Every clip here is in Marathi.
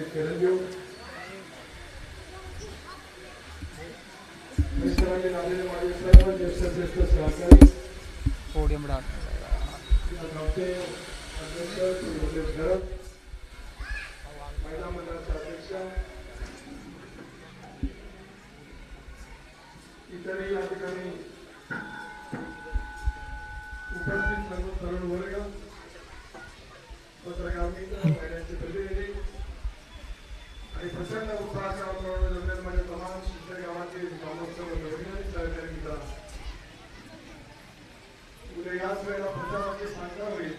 चिरंजीव मिस्टरांनी लावलेले माझे सर्व ज्येष्ठ श्रेष्ठ सहकारी पोडियम डाक या गावचे अध्यक्ष श्री योगेश घरत महिला मंडळाच्या अध्यक्षा इतरही या ठिकाणी उपस्थित सर्व तरुण वर्ग पत्रकार मित्र महिलांचे प्रतिनिधी आणि प्रचंड उत्साहाच्या माझ्या तमाम शिक्षक गावातील ग्रामोत्सव नवीन सहकारी उद्या याच वेळेला प्रचाराची सांगता होईल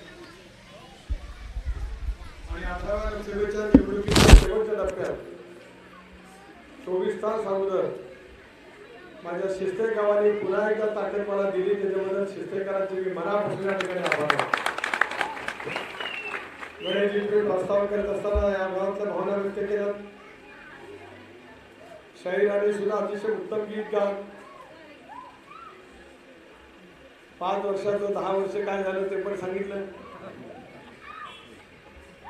आणि आता लोकसभेच्या निवडणुकीच्या शेवटच्या टप्प्यात चोवीस तास अगोदर माझ्या शिस्ते गावाने पुन्हा एकदा ताकद मला दिली त्याच्याबद्दल शिस्तेकरांचे मी मनापासून ठिकाणी आभार गणेशजी प्रस्ताव करत असताना या गावातल्या भावना व्यक्त केल्या शाहीराने सुद्धा अतिशय उत्तम गीत गात. पाच वर्षाचं दहा वर्ष काय झालं ते पण सांगितलं.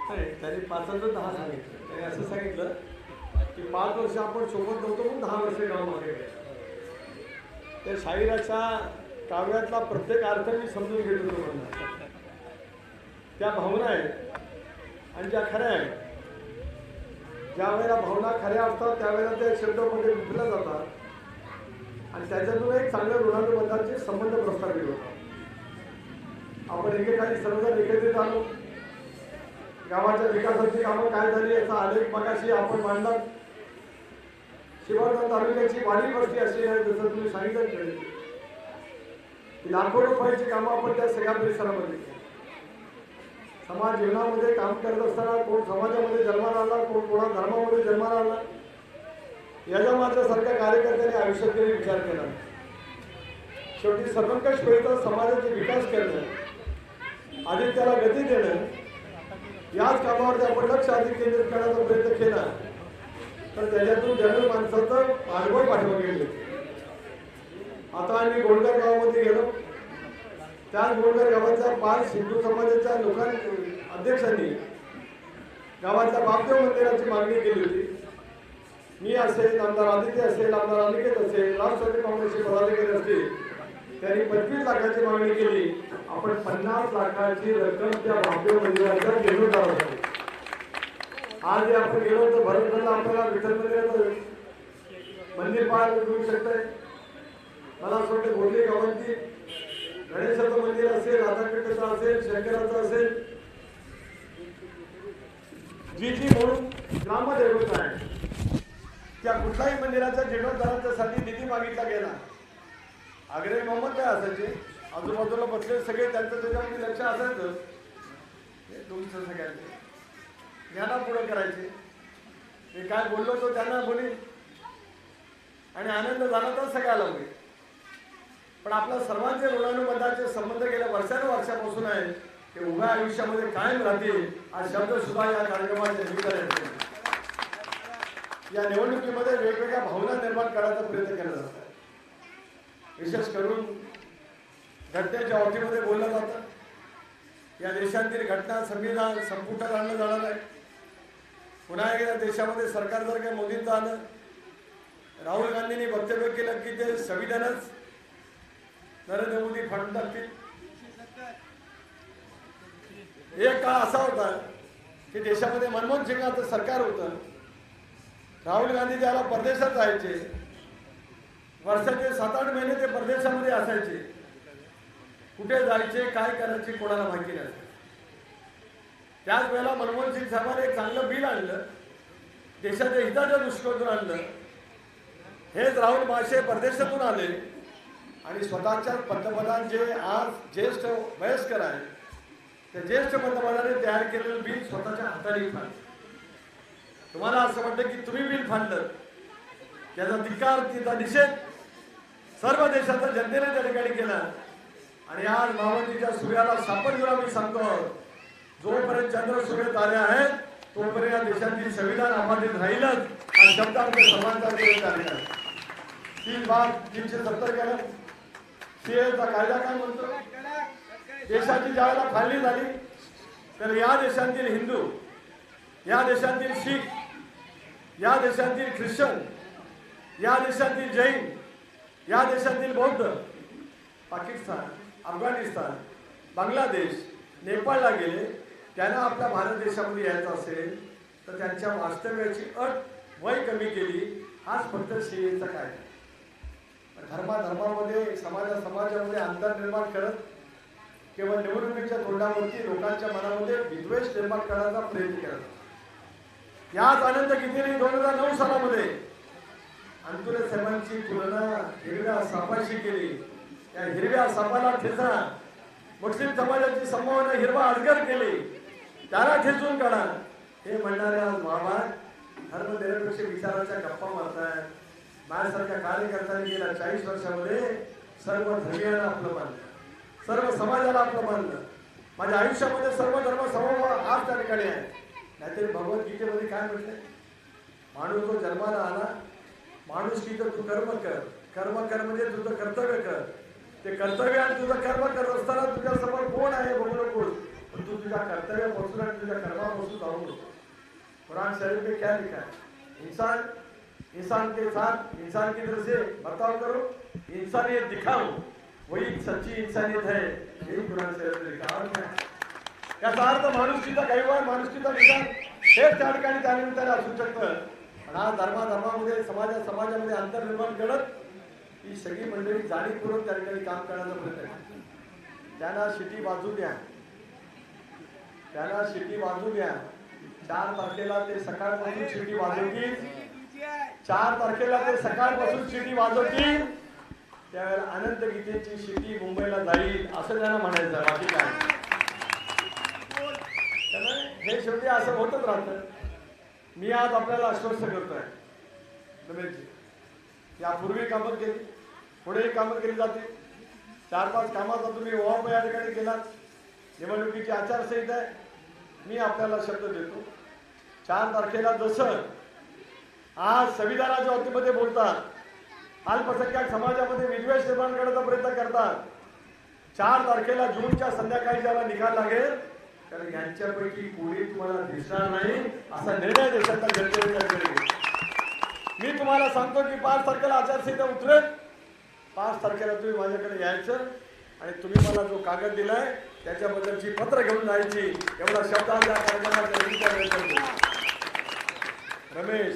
नाही त्याने पाचाचं दहा सांगितलं. त्यांनी असं सांगितलं की पाच वर्ष आपण सोबत नव्हतो पण दहा वर्ष गाव मागे त्या शाहिराच्या काव्यातला प्रत्येक अर्थ मी समजून घेतो त्या भावना आहेत आणि ज्या खऱ्या आहेत. ज्या वेळेला भावना खऱ्या असतात त्यावेळेला त्या शब्दामध्ये विकल्या जातात. आणि त्याच्यातून एक चांगल्या ऋणानुबंधाचे संबंध प्रस्थापित होतात. आपण एकेकाळी सर्वजण एकत्रित आलो. गावाच्या विकासाची कामं काय झाली याचा आलेख मगाशी आपण मांडला. शिवाजी तालुक्याची वाढीव वस्ती अशी आहे जसं तुम्ही सांगितलं. लाखो रुपयाची कामं आपण त्या सगळ्या परिसरामध्ये केली. समाज जीवनामध्ये काम करत असताना कोण समाजामध्ये जन्माला आला कोण कोणा धर्मामध्ये जन्माला आला याच्या माझ्यासारख्या कार्यकर्त्यांनी आयुष्यात विचार केला शेवटी सर्वंकष होईचा समाजाचा विकास करणं आणि त्याला गती देणं याच कामावरती आपण लक्ष अधिक केंद्रित करण्याचा प्रयत्न केला तर त्याच्यातून जनरल माणसाचं पाठबळ पाठवून गेले आता आम्ही गोंडकर गावामध्ये गेलो. त्याचबरोबर गावाचा गावाच्या पाच हिंदू समाजाच्या लोकां अध्यक्षांनी गावाच्या बापदेव मंदिराची मागणी केली होती. मी असेल आमदार आदित्य असेल आमदार अनिकेत असेल राष्ट्रवादी काँग्रेसचे पदाधिकारी असतील त्यांनी पंचवीस लाखाची मागणी केली. आपण पन्नास लाखाची रक्कम त्या बापदेव मंदिराच्या घेऊन जावं आज जे आपण गेलो तर भरतखंडला आपल्याला विठ्ठल मंदिराचं मंदिर पाहायला मिळू शकतंय. मला असं वाटतं गोंडे गावांची गणेशाचं मंदिर असेल राधाकृष्णाचं असेल शंकराचं असेल. जी जी म्हणून ग्रामदेवता आहे त्या कुठल्याही मंदिराच्या साठी निधी मागितला गेला. आग्रे मोहम्मद काय असायचे? आजूबाजूला बसले सगळे त्यांचं त्याच्यामध्ये लक्ष असायचं. हे तुमचं सगळ्यांचे. ज्ञाना पुढे करायचे. मी काय बोललो तो त्यांना बोली आणि आनंद झाला तर सगळ्याला होईल. पण आपल्या सर्वांचे ऋणानुबंधाचे संबंध गेल्या वर्षानुवर्षापासून आहे. ते उभ्या आयुष्यामध्ये कायम राहतील हा शब्द सुद्धा या कार्यक्रमाच्या निमित्ताने या निवडणुकीमध्ये वेगवेगळ्या भावना निर्माण करायचा प्रयत्न केला जात आहे. विशेष करून घटनेच्या बाबतीमध्ये बोललं जातं. या देशातील घटना संविधान संपुटात आणलं जाणार आहे. पुन्हा एकदा देशामध्ये सरकार जर काही मोदींचं आलं राहुल गांधींनी वक्तव्य केलं की ते संविधानच नरेंद्र मोदी फाडून टाकतील एक काळ असा होता की देशामध्ये मनमोहन सिंगाचं सरकार होतं. राहुल गांधी ज्याला परदेशात जायचे वर्षाचे सात आठ महिने ते परदेशामध्ये असायचे. कुठे जायचे काय करायचे कोणाला माहिती नाही. त्याच वेळेला मनमोहन सिंग साहेबांनी एक चांगलं बिल आणलं. देशाच्या हिताच्या दृष्टिकोनातून आणलं. हेच राहुल माशे परदेशातून आले. आणि स्वतःच्या पंतप्रधान जे आज ज्येष्ठ वयस्कर आहे त्या ज्येष्ठ पंतप्रधानाने तयार केलेलं बिल स्वतःच्या हाताने फाडलं. तुम्हाला असं वाटतं की तुम्ही बिल फाडलं? त्याचा धिकार तिचा निषेध सर्व देशाच्या जनतेने त्या ठिकाणी केला. आणि आज मावळतीच्या सूर्याला सापड घेऊन आम्ही सांगतो जोपर्यंत चंद्र सूर्य आले आहेत तोपर्यंत या देशातील संविधान अबाधित राहीलच. आणि शब्द आमच्या सर्वांचा आहे. तीन बार तीनशे सत्तर केलं सीएचा कायदा काय म्हणतो? देशाची ज्यावेळेला फाळणी झाली. तर या देशातील हिंदू या देशातील शीख या देशातील ख्रिश्चन या देशातील जैन या देशातील बौद्ध पाकिस्तान अफगाणिस्तान बांगलादेश नेपाळला गेले. त्यांना आपल्या भारत देशामध्ये यायचं असेल तर त्यांच्या वास्तव्याची अट वय कमी केली. हाच फक्त सीएचा कायदा. धर्माधर्मामध्ये समाजा समाजामध्ये अंतर निर्माण करत केवळ निवडणुकीच्या तोंडावरती लोकांच्या मनामध्ये विद्वेष निर्माण करण्याचा प्रयत्न करत. याच आनंद कितीने दोन हजार नऊ सालामध्ये अंतुले साहेबांची तुलना हिरव्या सापाशी केली. त्या हिरव्या सापाला ठेचा मुस्लिम समाजाची संभावना हिरवा अजगर केली. त्याला ठेचून काढा. हे म्हणणारे आज महाभाग धर्मनिरपेक्ष विचाराच्या गप्पा मारतायत. माझ्यासारख्या कार्यकर्त्यांनी गेल्या चाळीस वर्षामध्ये सर्व धर्मियांना आपलं मानलं. सर्व समाजाला आपलं मानलं. माझ्या आयुष्यामध्ये सर्व धर्म समभाव आज त्या ठिकाणी आहे. नाहीतरी भगवद्गीतेमध्ये काय म्हटलंय? माणूस जो जन्माला आला माणूस की तर तू कर्म कर. कर्म कर म्हणजे तुझं कर्तव्य कर. ते कर्तव्य आणि तुझं कर्म करत असताना तुझ्या समोर कोण आहे बघू कोण पण तू तुझ्या कर्तव्यापासून आणि तुझ्या कर्मापासून जाऊ नको कुराण शरीफ में क्या लिखा है? इंसान इंसान के साथ इंसान की तरह से बर्ताव करो इंसानियत दिखाओ। वही सच्ची इंसानियत है यही कुरान शरीफ में लिखा और क्या? याचा अर्थ माणुसकीचा कैवार माणुसकीचा विचार हेच त्या ठिकाणी त्यानिमित्ताने असू शकतं पण आज धर्मा धर्मामध्ये समाजा समाजामध्ये अंतर निर्माण करत ही सगळी मंडळी जाणीवपूर्वक त्या ठिकाणी काम करण्याचा प्रयत्न आहे त्यांना शिटी वाजू द्या त्यांना शिटी वाजू द्या चार तारखेला ते सकाळपासून शिटी वाजवतील. चार तारखेला ते सकाळपासून शिटी वाजवतील. त्यावेळेला अनंत गीतेची शिटी मुंबईला जाईल असं त्यांना म्हणायचं. बाकी काय? त्यामुळे हे शेवटी असं होतच राहतं. मी आज आपल्याला आश्वस्त करतोय रमेशजी. यापूर्वी कामं केली पुढेही कामं केली जाते. चार पाच कामाचा तुम्ही ओवाप या ठिकाणी केलात. निवडणुकीची आचारसंहिता आहे. मी आपल्याला शब्द देतो. चार तारखेला जसं आज संविधानाच्या बाबतीमध्ये बोलतात अल्पसंख्याक समाजामध्ये विद्वेष निर्माण करण्याचा प्रयत्न करतात. चार तारखेला जूनच्या संध्याकाळी ज्याला निकाल लागेल कारण यांच्यापैकी कोणी तुम्हाला दिसणार नाही असा निर्णय देशाच्या जनतेने मी तुम्हाला सांगतो की पाच तारखेला आचारसंहिता उतरेल. पाच तारखेला तुम्ही माझ्याकडे यायचं आणि तुम्ही मला जो कागद दिलाय त्याच्याबद्दलची पत्र घेऊन जायची. एवढा शब्द आज या कार्यक्रमात रमेश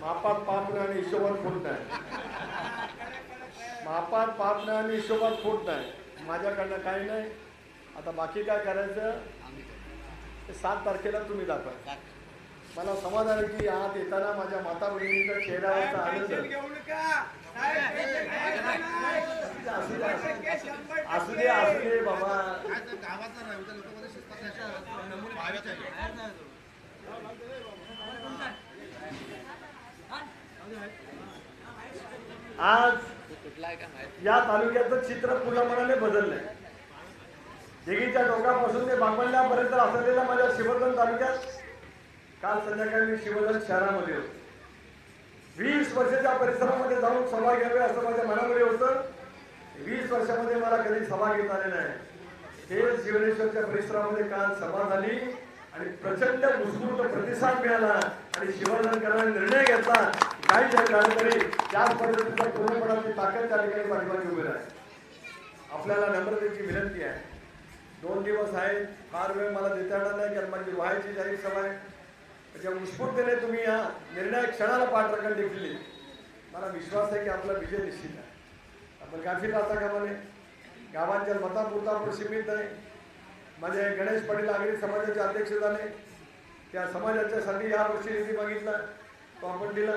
मापात पाप नाही आणि हिशोबात फूट नाही. मापात पाप नाही आणि हिशोबात फूट नाही. माझ्याकडनं काही नाही. आता बाकी काय करायचं? ते सात तारखेला तुम्ही दाखवा. मला समाधान आहे की आत येताना माझ्या माता बहिणीचा चेहऱ्यावरचा आनंद. असू दे, असू दे, असू दे असू दे बाबा. आज या तालुक्याचं चित्र पूर्णपणाने बदललंय. दिघीच्या टोकापासून ते बांबण्यापर्यंत असलेल्या माझ्या शिवधन तालुक्यात काल संध्याकाळी मी शिवधन शहरामध्ये होतो. वीस वर्षाच्या परिसरामध्ये जाऊन सभा घ्यावी असं माझ्या मनामध्ये होतं. वीस वर्षामध्ये मला कधी सभा घेता आली नाही. हे शिवनेश्वरच्या परिसरामध्ये काल सभा झाली आणि प्रचंड उत्स्फूर्त प्रतिसाद मिळाला आणि शिवधन करण्याचा निर्णय घेतला. काही जर झालं तरी त्याच पद्धतीचा पूर्णपणाची ताकद त्या ठिकाणी पाठीमागे उभी राहील. आपल्याला नम्रतेची विनंती आहे. दोन दिवस आहे फार वेळ मला देता येणार नाही कारण माझी व्हायची जाहीर सभा आहे. त्याच्या उत्स्फूर्ततेने तुम्ही या निर्णायक क्षणाला पाठराखण देखील मला विश्वास आहे की आपला विजय निश्चित आहे. आपण गाफील राहता कामा नये. गावांच्या मतापुरता आपण सीमित नाही माझे गणेश पाटील आगरी समाजाचे अध्यक्ष झाले. त्या समाजाच्यासाठी या वर्षी निधी मागितला. तो आपण दिला.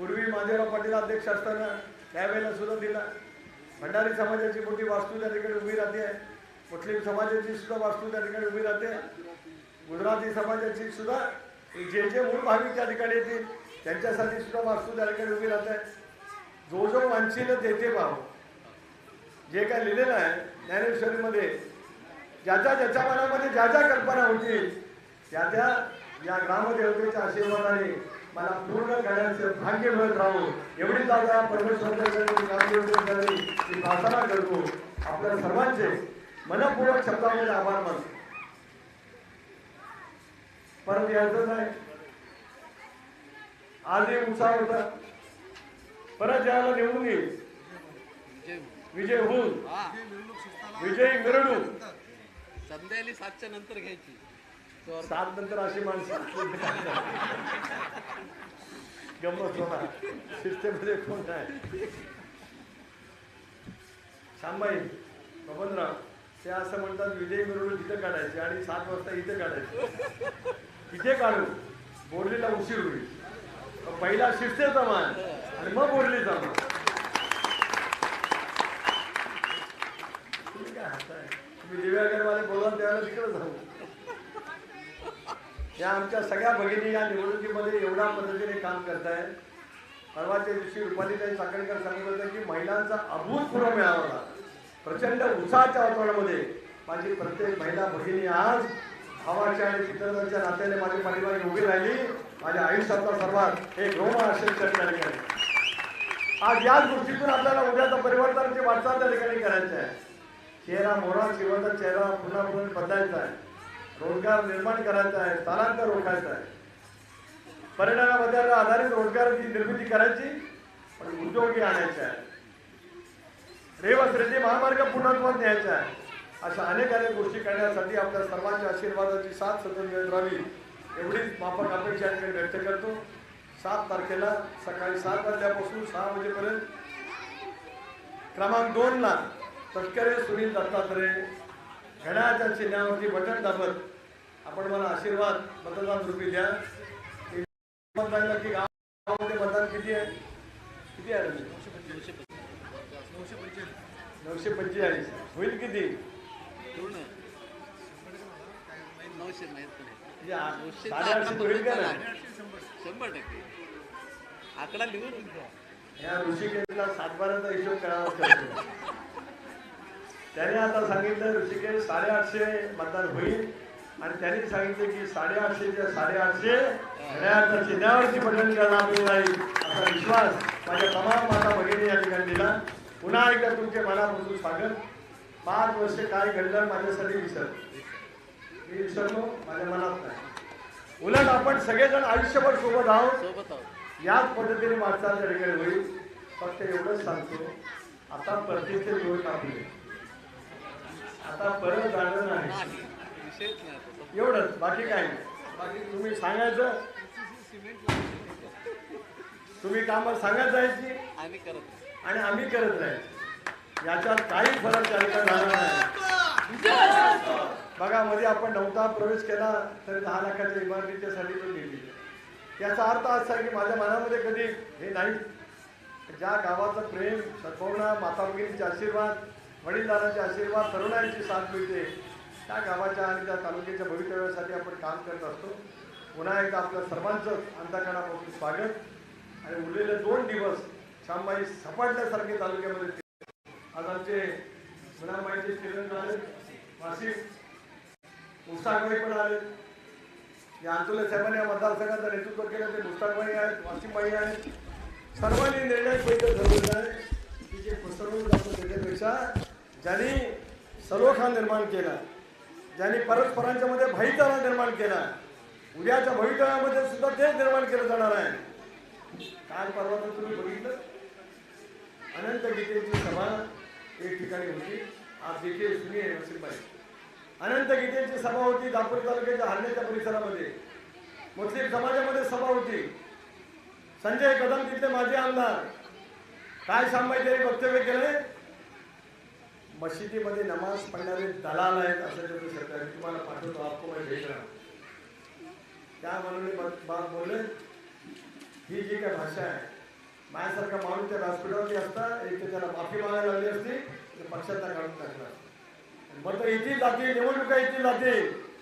पूर्वी माधेराव पाटील अध्यक्ष असताना त्यावेळेला सुद्धा दिला. भंडारी समाजाची मोठी वास्तू त्या ठिकाणी उभी राहते. मुस्लिम समाजाची सुद्धा वास्तू त्या ठिकाणी उभी राहते. गुजराती समाजाची सुद्धा जे जे मूळ भाविक त्या ठिकाणी येतील त्यांच्यासाठी सुद्धा वास्तू त्या ठिकाणी उभी राहते. जो जो वांछील तेथे भाव. जे काय लिहिलेलं आहे ज्ञानेश्वरीमध्ये ज्याच्या ज्याच्या मनामध्ये ज्या ज्या कल्पना होतील त्या त्या या ग्रामदेवतेच्या आशीर्वादाने मला पूर्ण करण्याचं भाग्य मिळत राहू. एवढी जागा परमेश्वराच्याकडे मी प्रार्थना करतो. आपल्या सर्वांचे मनपूर्वक शब्दामध्ये आभार मानतो. परत यायचं नाही. आजही उत्साह होता. परत ज्याला निवडून येईल. विजय होऊन. विजयी मिरवणूक संध्याकाळी सातच्या नंतर घ्यायची. सात नंतर अशी माणसं गमत होणार. शिस्तेमध्ये कोण नाही शांबाई बबनराव ते असं म्हणतात विजय मिरवणूक तिथे काढायची आणि सात वाजता इथे काढायची. इथे काढू. बोरलीला उशीर होईल. पहिला शिस्तेचा मान आणि मग बोरलीचा मान. तुम्ही काय हसताय? तुम्ही दिव्यागरवाले बोलाल त्यावेळेला तिकडे जाऊ. या आमच्या सगळ्या भगिनी या निवडणुकीमध्ये एवढ्या पद्धतीने काम करताय परवाच्या दिवशी रुपालीताई चाकणकर सांगत होत्या की महिलांचा अभूतपूर्व मिळावा. होता. प्रचंड उत्साहाच्या वातावरणामध्ये माझी प्रत्येक महिला भगिनी आज भावाच्या आणि पितरांच्या नात्याने माझी पाठीमागे उभी राहिली. माझ्या आयुष्यातला सर्वात एक रोम आश्चर्य त्या ठिकाणी आज याच गोष्टीतून आपल्याला उद्याचं परिवर्तनाची वाटचाल त्या ठिकाणी करायची आहे. चेहरा मोरा जिवंत चेहरा पुन्हा पुन्हा बदलायचा आहे. रोजगार निर्माण करायचा आहे स्थलांतर रोखायचं आहे. पर्यटनामध्ये आधारित रोजगाराची निर्मिती करायची पण उद्योगी आणायचे आहे. रेवस रेड्डी महामार्ग पूर्णत्वात न्यायचा आहे. अशा अनेक अनेक गोष्टी करण्यासाठी आपल्या सर्वांच्या आशीर्वादाची साथ सतत मिळत राहावी एवढीच माफक अपेक्षा मी व्यक्त करतो. सात तारखेला सकाळी सात वाजल्यापासून सहा वाजेपर्यंत क्रमांक दोनला ला सुनील दत्तात्रय घड्याच्या चिन्हावरती बटन दाबत आपण मला आशीर्वाद मतदान रूपी द्या. की गावामध्ये मतदान किती आहे? किती आहे? नऊशे पंचेचाळीस. होईल किती? म्हणजे आ- नऊशे साडेआठशे होईल का नाही? शंभर टक्के आकडा लिहून घ्या या ऋषिकेशला सातबाराचा हिशोब करावा त्याने आता सांगितलं ऋषिकेश साडेआठशे मतदान होईल. आणि त्यांनी सांगितले की साडेआठशेच्या साडेआठशे घड्याळाच्या त्यावरची बटन करणार नाही असा विश्वास माझ्या तमाम माता भगिनी या ठिकाणी दिला. पुन्हा एकदा तुमचे मनापासून स्वागत. पाच वर्ष काय घडलं माझ्यासाठी विसर मी विसरलो माझ्या मनात नाही. उलट आपण सगळेजण आयुष्यभर सोबत आहोत. याच पद्धतीने वाटचाल त्या ठिकाणी होईल. फक्त एवढंच सांगतो आता परतीचे दिवस आपले. आता परत जाणं नाही. एवढंच बाकी काय नाही. बाकी तुम्ही सांगायचं. तुम्ही कामं सांगत जायची. आम्ही करत आणि आम्ही करत राहायचं. याच्यात काही फरक त्यांचा झाला नाही. बघा मध्ये आपण नव्हता प्रवेश केला तरी दहा लाखाच्या इमारतीच्यासाठी पण गेली. याचा अर्थ असा की माझ्या मनामध्ये कधी हे नाही. ज्या गावाचं प्रेम सद्भावना माता भगिनीचे आशीर्वाद वडीलदारांचे आशीर्वाद तरुणांची साथ मिळते. त्या गावाच्या आणि त्या तालुक्याच्या भवितव्यासाठी आपण काम करत असतो. पुन्हा एकदा आपल्या सर्वांचं अंतकरणापासून स्वागत. आणि उरलेले दोन दिवस श्यामबाई सपाटल्यासारखे तालुक्यामध्ये आज आमचे मुलामाईचे किरण आले वाशिम मुस्ताकबाई पण आले. या आंदोलन साहेबांनी या मतदारसंघाचं नेतृत्व केलं ते मुस्ताकबाई आहेत वाशिमबाई आहेत. सर्वांनी निर्णय बैठक ठरवलेला आहे. की जे फसवणूक जातो त्याच्यापेक्षा ज्यांनी सलोखा निर्माण केला ज्यांनी परस्परांच्या मध्ये भाईचारा निर्माण केला. उद्याच्या भवितव्यामध्ये सुद्धा तेच निर्माण केलं जाणार आहे. काल परवा तर तुम्ही बघितलं? अनंत गीतेची सभा एक ठिकाणी होती. आज देखील सुनी आहे अनंत गीतेची सभा होती दापूर तालुक्याच्या हरण्याच्या परिसरामध्ये. मुस्लिम समाजामध्ये सभा होती. संजय कदम तिथले माजी आमदार. काय सांगायचे वक्तव्य केले मशिदीमध्ये नमाज पडणारे दलाल आहेत असं जे शब्द तुम्हाला पाठवतो आपको मैं भेट रहा त्या म्हणून बात बोलले ही जी काय भाषा आहे माझ्यासारखा माणूस त्या व्यासपीठावरती असता एक तर त्याला माफी मागायला लागली असती तर पक्षाचा काढून टाकला मग तर इथे जाते निवडणुका इथे जाते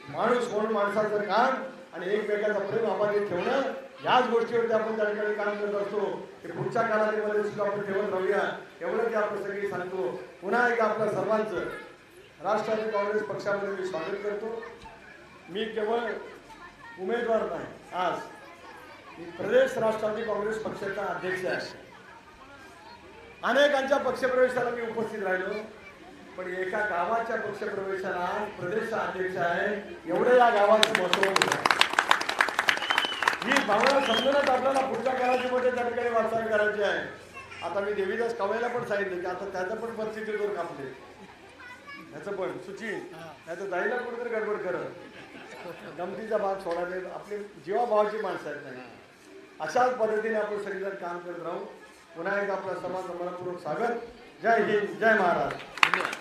माणूस म्हणून माणसाचं काम आणि एकमेकाचा प्रेम अबाधित ठेवणं याच गोष्टीवरती आपण त्या ठिकाणी काम करत असतो. की पुढच्या कालावधीमध्ये सुद्धा आपण ठेवत राहूया. एवढं की आपण सगळी सांगतो. पुन्हा एकदा आपल्या सर्वांचं राष्ट्रवादी काँग्रेस पक्षामध्ये मी स्वागत करतो. मी केवळ उमेदवार नाही आज मी प्रदेश राष्ट्रवादी काँग्रेस पक्षाचा अध्यक्ष आहे. अनेकांच्या पक्षप्रवेशाला मी उपस्थित राहिलो पण एका गावाच्या पक्षप्रवेशाला आज प्रदेशचा अध्यक्ष आहे. एवढं या गावाचं महत्त्व आहे. ही भावना समजूनच आपल्याला पुढच्या काळाजीमध्ये त्या ठिकाणी वाटचाल करायची आहे. आता मी देवीदास कवायला पण सांगितलं की आता त्याचं पण परिस्थिती दूर कापले. ह्याचं पण. सुची ह्याचं जाईला जायला कुठेतरी गडबड करत. गमतीचा भाग सोडायचे आपली जीवाभावाची माणसं आहेत नाही. अशाच पद्धतीने आपण सगळेजण काम करत राहू. पुन्हा एकदा आपला समाज मनपूर्वक स्वागत. जय हिंद. जय महाराज.